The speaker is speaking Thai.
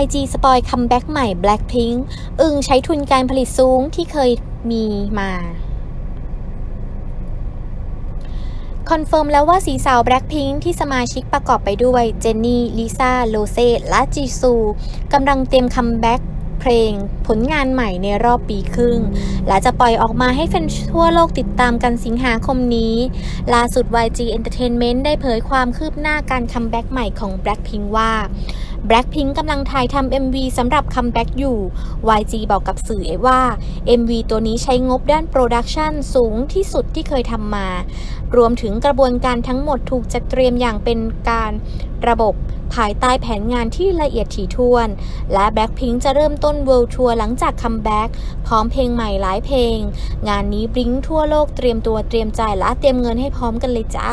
YG สปอยคัมแบ็กใหม่ Blackpink อึงใช้ทุนการผลิตสูงที่เคยมีมาคอนเฟิร์มแล้วว่าสีสาว Blackpink ที่สมาชิกประกอบไปด้วยเจนนี่ ลิซ่า โลเซ และจีซูกำลังเตรียมคัมแบ็กเพลงผลงานใหม่ในรอบปีครึ่ง และจะปล่อยออกมาให้แฟนทั่วโลกติดตามกันสิงหาคมนี้ ล่าสุด YG Entertainment ได้เผยความคืบหน้าการคัมแบ็กใหม่ของ Blackpink ว่า Blackpink กำลังถ่ายทำ MV สำหรับคัมแบ็กอยู่ YG บอกกับสื่อว่า MV ตัวนี้ใช้งบด้านโปรดักชันสูงที่สุดที่เคยทำมา รวมถึงกระบวนการทั้งหมดถูกจัดเตรียมอย่างเป็นการระบบภายใต้แผนงานที่ละเอียดถี่ถ้วน และ Blackpink จะเริ่มต้น World Tour หลังจากคัมแบ็กพร้อมเพลงใหม่หลายเพลง งานนี้บลิงทั่วโลกเตรียมตัวเตรียมใจและเตรียมเงินให้พร้อมกันเลยจ้า